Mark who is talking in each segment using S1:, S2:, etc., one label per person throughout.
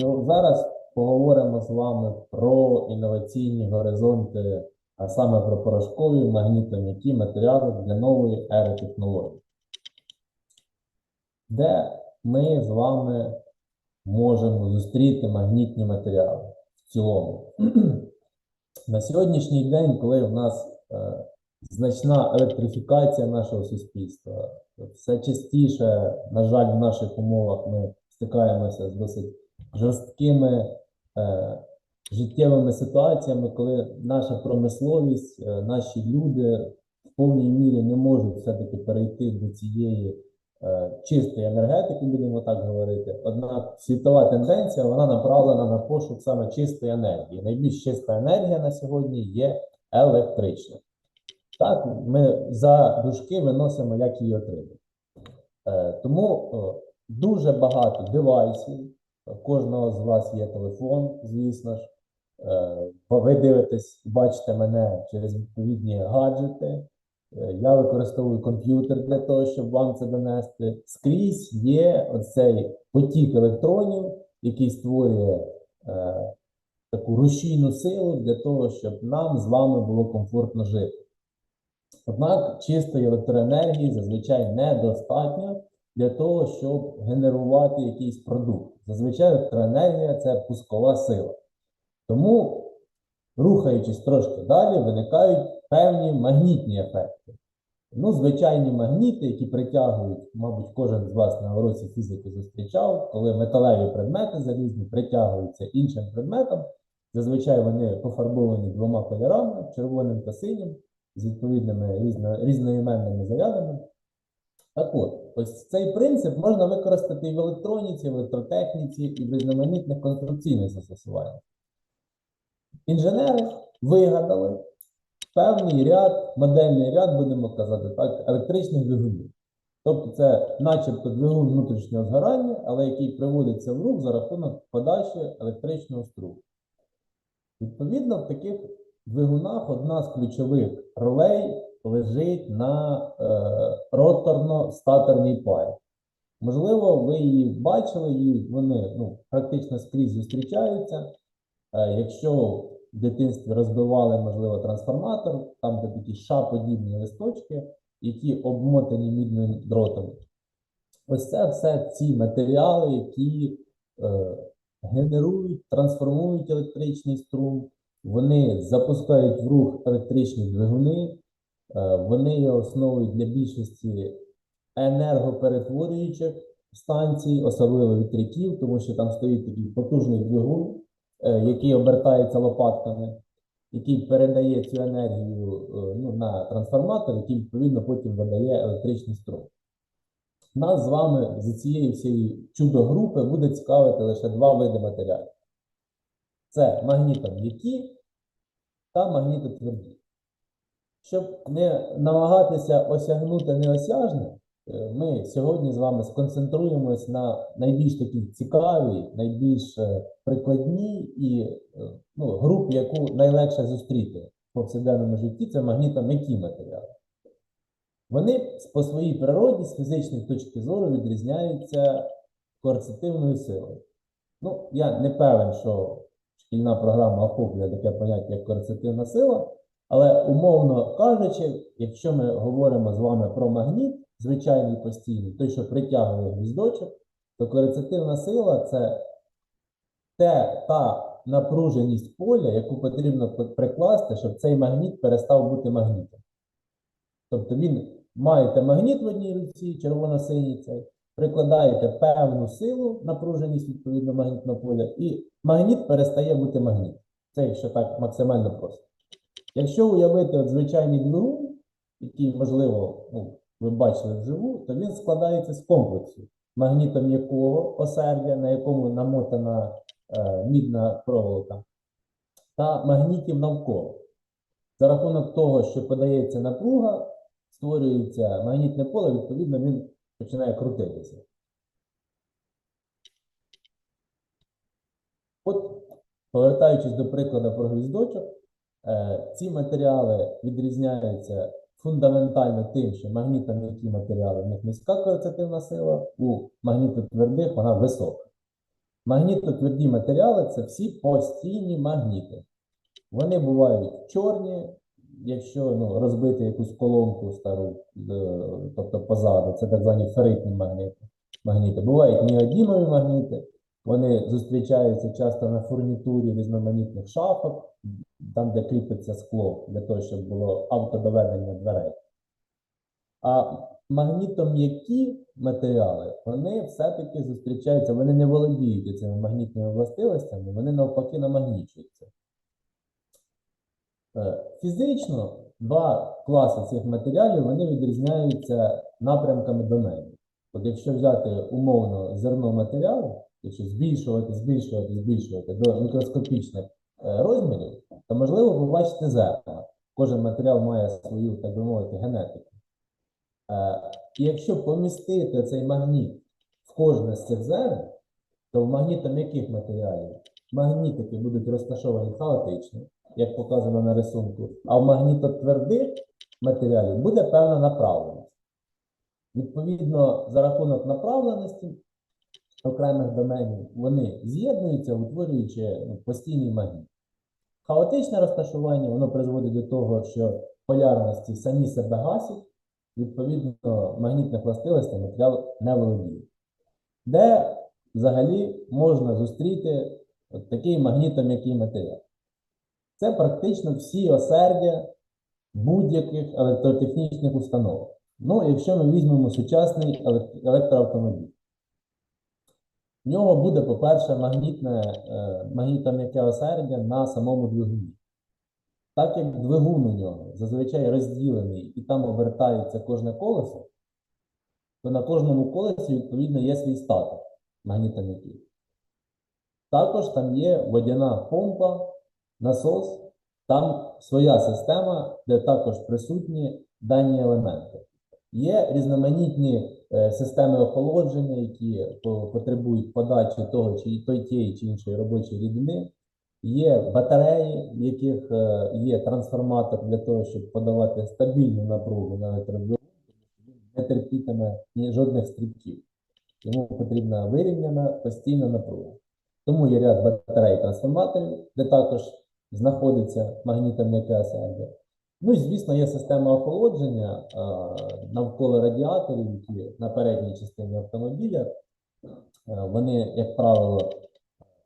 S1: що зараз поговоримо з вами про інноваційні горизонти, а саме про порошкові магнітом'які матеріали для нової ери технологій, де ми з вами можемо зустріти магнітні матеріали в цілому. На сьогоднішній день, коли в нас е, значна електрифікація нашого суспільства, все частіше, на жаль, в наших умовах ми стикаємося з досить жорсткими е, життєвими ситуаціями, коли наша промисловість, е, наші люди в повній мірі не можуть все-таки перейти до цієї е, чистої енергетики, будемо так говорити. Однак світова тенденція вона направлена на пошук саме чистої енергії. Найбільш чиста енергія на сьогодні є електрична. Так, ми за дужки виносимо, як її отримати. Е, тому е, дуже багато девайсів. У Кожного з вас є телефон, звісно ж. Е, ви дивитесь, бачите мене через відповідні гаджети. Е, Я використовую комп'ютер для того, щоб вам це донести. Скрізь є оцей потік електронів, який створює е, таку рушійну силу для того, щоб нам з вами було комфортно жити. Однак чистої електроенергії зазвичай недостатньо для того, щоб генерувати якийсь продукт. Зазвичай електроенергія це пускова сила. Тому, рухаючись трошки далі, виникають певні магнітні ефекти. Ну, звичайні магніти, які притягують, мабуть, кожен з вас на уроці фізики зустрічав, коли металеві предмети залізні притягуються іншим предметом. Зазвичай вони пофарбовані двома кольорами, червоним та синім, з відповідними різно, різноіменними зарядами. Так от, ось цей принцип можна використати і в електроніці, в електротехніці, і в різноманітних конструкційних застосуваннях. Інженери вигадали певний ряд, модельний ряд, будемо казати так, електричних двигунів. Тобто це начебто двигун внутрішнього згорання, але який приводиться в рух за рахунок подачі електричного струму. Відповідно, в таких двигунах одна з ключових ролей лежить на е, роторно-статорній парі. Можливо, ви її бачили, і вони ну, практично скрізь зустрічаються. Е, якщо в дитинстві розбивали, можливо, трансформатор, там де такі шаподібні листочки, які обмотані мідним дротом. Ось це все ці матеріали, які е, генерують, трансформують електричний струм, вони запускають в рух електричні двигуни, вони є основою для більшості енергоперетворюючих станцій, особливо вітряків, тому що там стоїть такий потужний двигун, е, який обертається лопатками, який передає цю енергію е, ну, на трансформатор, який відповідно потім видає електричний струм. Нас з вами з цієї всієї чудо-групи буде цікавити лише два види матеріалів. Це магнітом'які та магнітотверді. Щоб не намагатися осягнути неосяжне, е, ми сьогодні з вами сконцентруємось на найбільш такій цікавій, найбільш е, прикладній і е, ну, групі, яку найлегше зустріти в повсякденному житті, це магнітом'які матеріали. Вони по своїй природі з фізичної точки зору відрізняються коерцитивною силою. Ну, я не певен, що шкільна програма охоплює таке поняття, як коерцитивна сила, але умовно кажучи, якщо ми говоримо з вами про магніт, звичайний постійний, той, що притягує гвіздочок, то коерцитивна сила це те, та напруженість поля, яку потрібно прикласти, щоб цей магніт перестав бути магнітом. Тобто він маєте магніт в одній руці, червоно-синій цей, прикладаєте певну силу, напруженість відповідно магнітного поля, і магніт перестає бути магнітом. Це якщо так максимально просто. Якщо уявити звичайний двигун, який, можливо, ну, ви бачили вживу, то він складається з комплексу магнітом'якого осердя, на якому намотана е, мідна проволока, та магнітів навколо. За рахунок того, що подається напруга, створюється магнітне поле, відповідно, він починає крутитися. От, повертаючись до прикладу про гвіздочок, ці матеріали відрізняються фундаментально тим, що магнітом'які матеріали в них низька коерцитивна сила, у магнітотвердих вона висока. Магнітотверді матеріали це всі постійні магніти. Вони бувають чорні, якщо ну, розбити якусь колонку стару, е, тобто позаду, це так звані ферритні магніти. магніти. Бувають неодімові магніти, вони зустрічаються часто на фурнітурі різноманітних шафок, там, де кріпиться скло, для того, щоб було автодоведення дверей. А магнітом'які матеріали, вони все-таки зустрічаються, вони не володіють цими магнітними властивостями, вони навпаки намагнічуються. Е, Фізично два класи цих матеріалів вони відрізняються напрямками доменів. От якщо взяти умовно зерно матеріалу, якщо збільшувати, збільшувати, збільшувати до мікроскопічних е, розмірів, то можливо побачити зерна. Кожен матеріал має свою, так би мовити, генетику. Е, І якщо помістити цей магніт в кожне з цих зерен, то в магнітом'яких матеріалів магнітики будуть розташовані хаотично, як показано на рисунку, а в магнітотвердих матеріалів буде певна направленість. Відповідно, за рахунок направленості окремих доменів вони з'єднуються, утворюючи постійний магніт. Хаотичне розташування воно призводить до того, що полярності самі себе гасять, відповідно, магнітних властивостей матеріал не володіє. Де взагалі можна зустріти от такий магнітом'який матеріал? Це практично всі осердя будь-яких електротехнічних установок. Ну, якщо ми візьмемо сучасний електроавтомобіль, в нього буде, по-перше, магнітне, е, магнітом'яке осердя на самому двигуні. Так як двигун у нього зазвичай розділений і там обертається кожне колесо, то на кожному колесі, відповідно, є свій статок магнітом'який. Також там є водяна помпа, насос, там своя система, де також присутні дані елементи. Є різноманітні системи охолодження, які потребують подачі того чи той тієї чи іншої робочої рідини. Є батареї, в яких е, є трансформатор для того, щоб подавати стабільну напругу на електродвигун, він не терпітиме жодних стрибків. Йому потрібна вирівняна постійна напруга. Тому є ряд батарей трансформаторів, де також знаходиться магнітом'яке осердя. Ну і звісно, є система охолодження е, навколо радіаторів, які на передній частині автомобіля. Е, вони, як правило,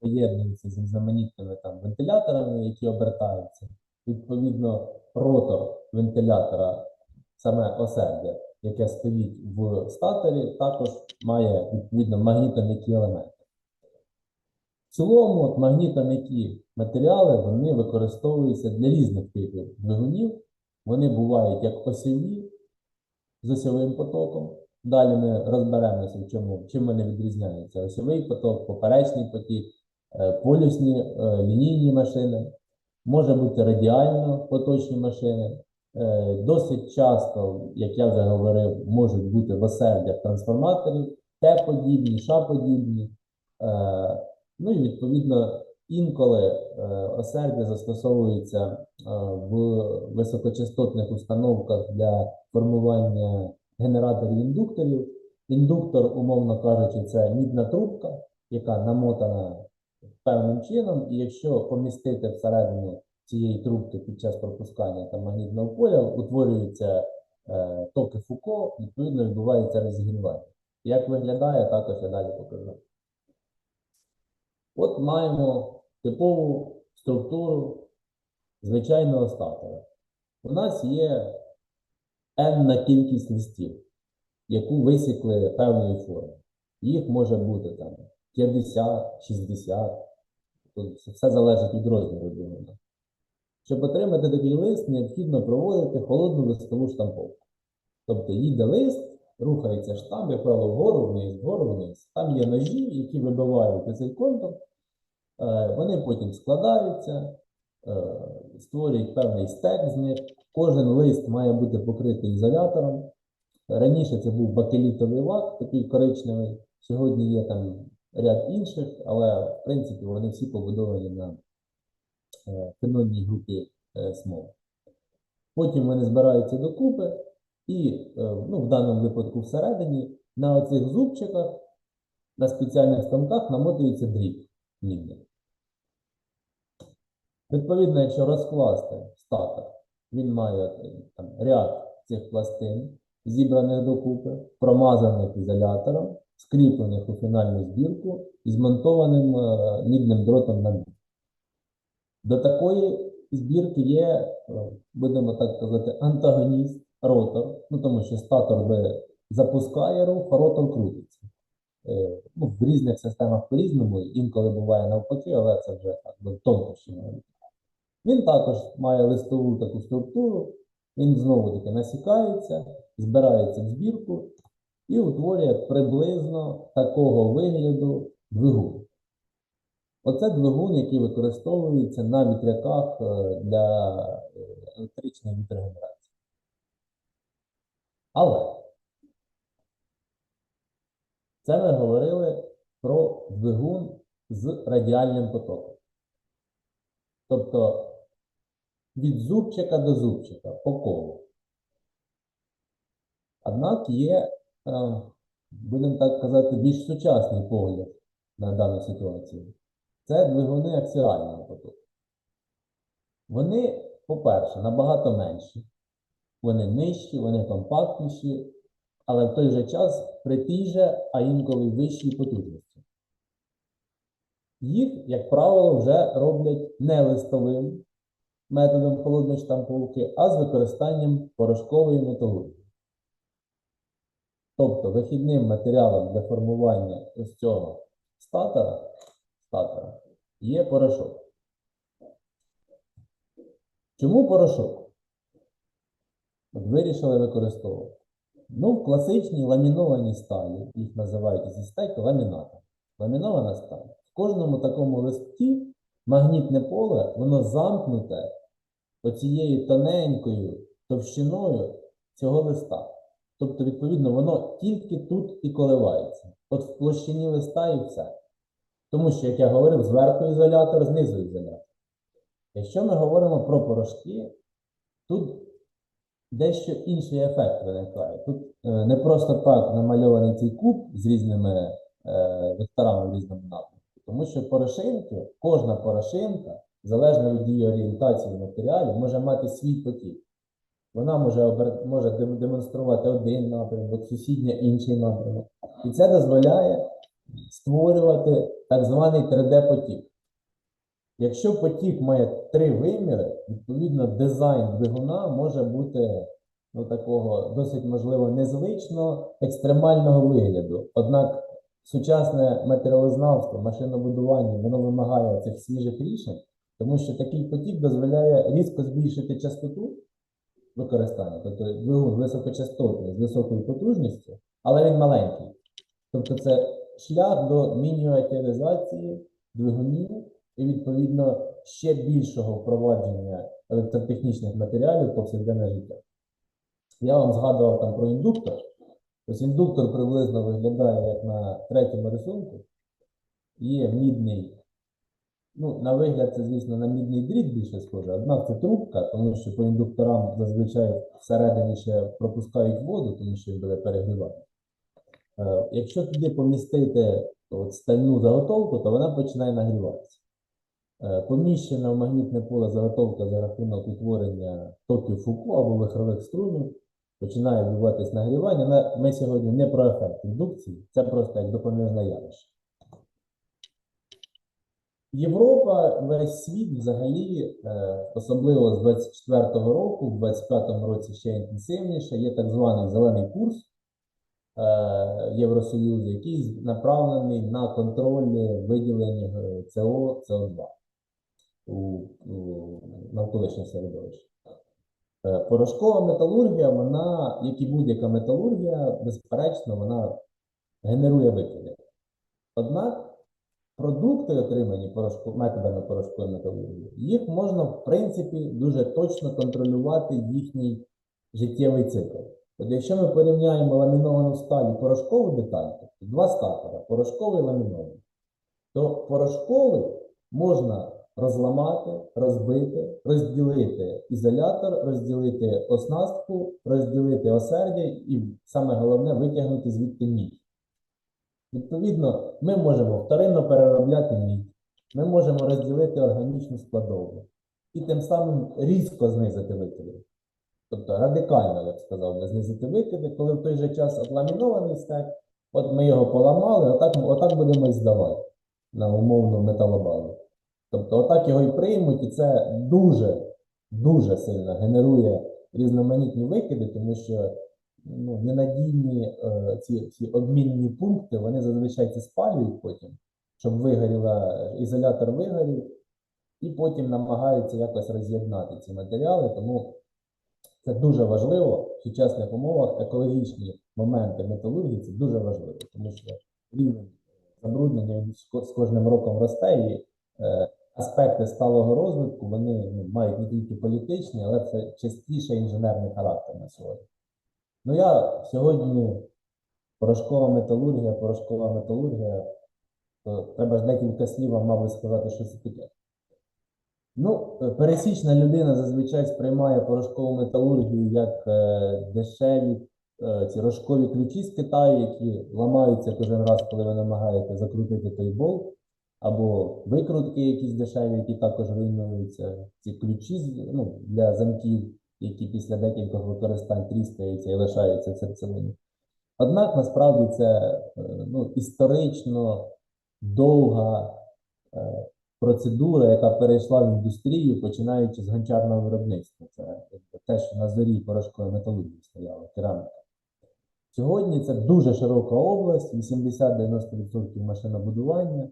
S1: поєднуються з різноманітними там вентиляторами, які обертаються. Відповідно, ротор вентилятора, саме осердя, яке стоїть в статорі, також має відповідно магнітом'які елементи. В цілому, от магнітом'які матеріали вони використовуються для різних типів двигунів. Вони бувають як осьові з осьовим потоком. Далі ми розберемося, в чому, чим вони відрізняються. Осьовий поток, поперечний потік, е, полюсні е, лінійні машини, може бути радіально поточні машини. Е, Досить часто, як я вже говорив, можуть бути в осердях трансформаторів, Т-подібні, Ш-подібні. Ну і відповідно інколи е, осердя застосовується е, в високочастотних установках для формування генераторів індукторів. Індуктор, умовно кажучи, це мідна трубка, яка намотана певним чином, і якщо помістити всередину цієї трубки під час пропускання там, магнітного поля, утворюються е, токи Фуко, відповідно відбувається розігрівання. Як виглядає, також я далі покажу. От маємо типову структуру звичайного статора. У нас є n кількість листів, яку висікли певної форми. Їх може бути там 50, 60. Тут все залежить від розміру двигуна. Щоб отримати такий лист, необхідно проводити холодну листову штамповку. Тобто їде лист, рухається штамп, як правило, вгору вниз, вгору вниз. Там є ножі, які вибивають цей контур. Е, Вони потім складаються, е, створюють певний стек з них. Кожен лист має бути покритий ізолятором. Раніше це був бакелітовий лак, такий коричневий. Сьогодні є там ряд інших, але в принципі вони всі побудовані на е, фенольній групі смол. Потім вони збираються докупи, і е, ну, в даному випадку всередині на оцих зубчиках на спеціальних станках намотується дріб мідний. Відповідно, якщо розкласти статор, він має е, там, ряд цих пластин, зібраних докупи, промазаних ізолятором, скріплених у фінальну збірку і змонтованим е, мідним дротом на мід. До такої збірки є, е, будемо так казати, антагоніст, ротор, ну тому що статор би запускає рух, а ротор крутиться. Е, Ну, в різних системах по-різному, інколи буває навпаки, але це вже так би тонкощі. Він також має листову таку структуру, він знову таки насікається, збирається в збірку і утворює приблизно такого вигляду двигун. Оце двигун, який використовується на вітряках е, для е, електричної вітрогенерації. Але це ми говорили про двигун з радіальним потоком. Тобто від зубчика до зубчика по колу. Однак є, е, будемо так казати, більш сучасний погляд на дану ситуацію. Це двигуни аксіального потоку. Вони, по-перше, набагато менші, вони нижчі, вони компактніші, але в той же час при тій же, а інколи вищій потужності. Їх, як правило, вже роблять не листовим методом холодної штамповки, а з використанням порошкової металургії. Тобто вихідним матеріалом для формування ось цього статора, статора є порошок. Чому порошок? Вирішили використовувати. Ну, в класичній ламінованій сталі, їх називають зі стейки ламінатом. Ламінована сталь. В кожному такому листі магнітне поле, воно замкнуте оцією тоненькою товщиною цього листа. Тобто, відповідно, воно тільки тут і коливається. От в площині листа і все. Тому що, як я говорив, зверху ізолятор, знизу ізолятор. Якщо ми говоримо про порошки, тут дещо інший ефект виникає. Тут е, не просто так намальований цей куб з різними е, векторами в різному напрямку, тому що порошинки, кожна порошинка, залежно від її орієнтації в матеріалі, може мати свій потік. Вона може, обер- може демонструвати один напрямок, сусідня інший напрямок. І це дозволяє створювати так званий 3D-потік. Якщо потік має три виміри, відповідно дизайн двигуна може бути ну, такого досить можливо незвично екстремального вигляду. Однак сучасне матеріалознавство, машинобудування, воно вимагає цих свіжих рішень, тому що такий потік дозволяє різко збільшити частоту використання, тобто двигун високочастотний з високою потужністю, але він маленький. Тобто це шлях до мініатюризації двигунів і, відповідно, ще більшого впровадження електротехнічних матеріалів повсякденне життя. Я вам згадував там про індуктор. Ось індуктор приблизно виглядає як на третьому рисунку. Є мідний, ну, на вигляд, це, звісно, на мідний дріт більше схоже, однак це трубка, тому що по індукторам зазвичай всередині ще пропускають воду, тому що їх буде перегрівати. Е, Якщо туди помістити от стальну заготовку, то вона починає нагріватися. Е, Поміщена в магнітне поле заготовка за рахунок утворення токів Фуко або вихрових струмів починає відбуватись нагрівання. Ми сьогодні не про ефект індукції, це просто як допоміжне явище. Європа, весь світ взагалі, е, особливо з 24-го року, в 25-му році ще інтенсивніше, є так званий зелений курс е, Євросоюзу, який направлений на контроль виділення СО, СО2 у, у навколишнє середовище. Е, Порошкова металургія, вона, як і будь-яка металургія, безперечно, вона генерує викиди. Однак продукти, отримані порошко- методами порошкової металургії, їх можна, в принципі, дуже точно контролювати їхній життєвий цикл. От якщо ми порівняємо ламіновану сталь і порошкову деталь, тобто два статора, порошковий і ламінований, то порошковий можна розламати, розбити, розділити ізолятор, розділити оснастку, розділити осердя і саме головне витягнути звідти мідь. Відповідно, ми можемо вторинно переробляти мідь, ми можемо розділити органічну складову і тим самим різко знизити викиди. Тобто радикально, я б сказав, би, знизити викиди, коли в той же час от ламінований стек, от ми його поламали, отак, отак будемо і здавати на умовну металобазу. Тобто, отак його і приймуть, і це дуже, дуже сильно генерує різноманітні викиди, тому що ну, ненадійні е, ці, ці обмінні пункти, вони зазвичай це спалюють потім, щоб вигоріла, ізолятор вигорів, і потім намагаються якось роз'єднати ці матеріали. Тому це дуже важливо в сучасних умовах. Екологічні моменти металургії це дуже важливо, тому що рівень забруднення з кожним роком росте, і е, аспекти сталого розвитку вони ну, мають не тільки політичний, але це частіше інженерний характер на сьогодні. Ну я сьогодні порошкова металургія, порошкова металургія, то треба ж декілька слів, мабуть, сказати, що це таке. Ну, пересічна людина зазвичай сприймає порошкову металургію як е, дешеві е, ці рожкові ключі з Китаю, які ламаються кожен раз, коли ви намагаєте закрутити той болт, або викрутки якісь дешеві, які також руйнуються. Ці ключі ну, для замків, які після декількох використань тріскаються і лишаються серцевині. Однак насправді це е, ну, історично довга е, процедура, яка перейшла в індустрію, починаючи з гончарного виробництва. Це якби те, що на зорі порошкової металургії стояла, кераміка. Сьогодні це дуже широка область, 80-90% машинобудування,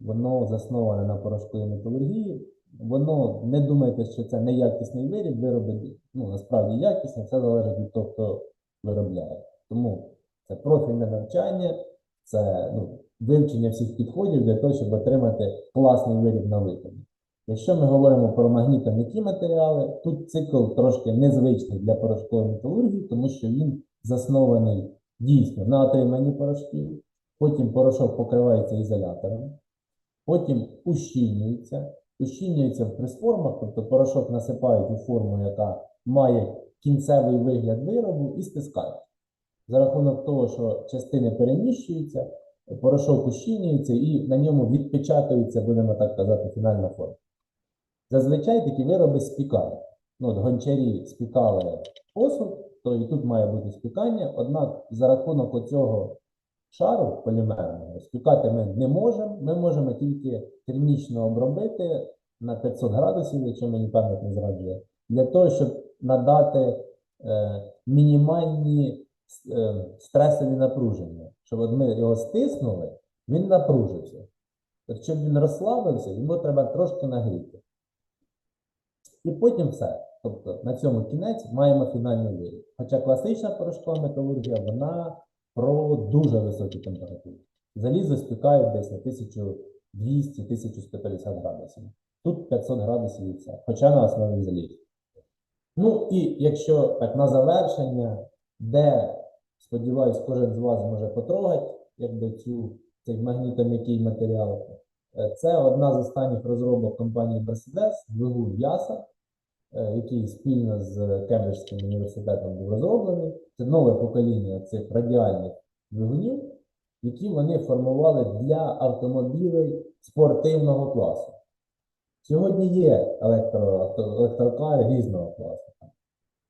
S1: воно засноване на порошковій металургії. Воно не думайте, що це неякісний виріб, вироби ну, насправді якісні, все залежить від того, хто виробляє. Тому це профільне навчання, це ну, вивчення всіх підходів для того, щоб отримати класний виріб на виході. Якщо ми говоримо про магнітом'які матеріали, тут цикл трошки незвичний для порошкової металургії, тому що він заснований дійсно на отриманні порошків, потім порошок покривається ізолятором, потім ущільнюється, ущільнюється в пресформах, тобто порошок насипають у форму, яка має кінцевий вигляд виробу і стискають. За рахунок того, що частини переміщуються, порошок ущільнюється і на ньому відпечатується, будемо так казати, фінальна форма. Зазвичай такі вироби спікають. Ну, от гончарі спікали посуд, то і тут має бути спікання, однак за рахунок оцього шару полімерного спікати ми не можемо, ми можемо тільки термічно обробити на 500 градусів, якщо мені пам'ять не зраджує, для того, щоб надати е, мінімальні е, стресові напруження. Щоб от ми його стиснули, він напружився. От щоб він розслабився, йому треба трошки нагріти. І потім все. Тобто на цьому кінець маємо фінальний виріб. Хоча класична порошкова металургія, вона про дуже високі температури. Залізо спікають десь на 1200-1150 градусів. Тут 500 градусів і все, хоча на основі заліза. Ну і якщо так на завершення, де, сподіваюсь, кожен з вас зможе потрогати, якби цю, цей магнітом'який матеріал, Е, це одна з останніх розробок компанії Mercedes, двигун Яса, який спільно з Кембриджським університетом був розроблений. Це нове покоління цих радіальних двигунів, які вони формували для автомобілів спортивного класу. Сьогодні є електро, електрокари різного класу.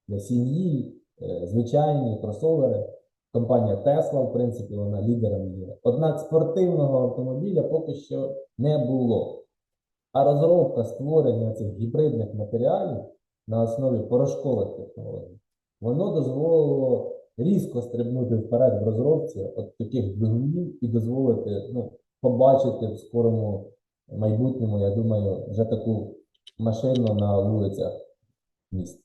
S1: Для сім'ї, е, звичайні кросовери. Компанія Tesla, в принципі, вона лідером є. Однак спортивного автомобіля поки що не було. А розробка створення цих гібридних матеріалів на основі порошкових технологій, воно дозволило різко стрибнути вперед в розробці от таких двигунів і дозволити ну, побачити в скорому майбутньому, я думаю, вже таку машину на вулицях міст.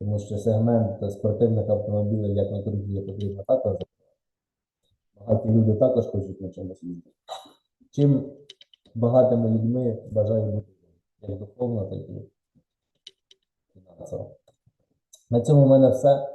S1: Тому що сегмент спортивних автомобілів, як на торгівлі, потрібно також. Багаті люди також хочуть на чомусь їздити. Чим багатими людьми бажаю бути як духовно, так і фінансово. На цьому в мене все.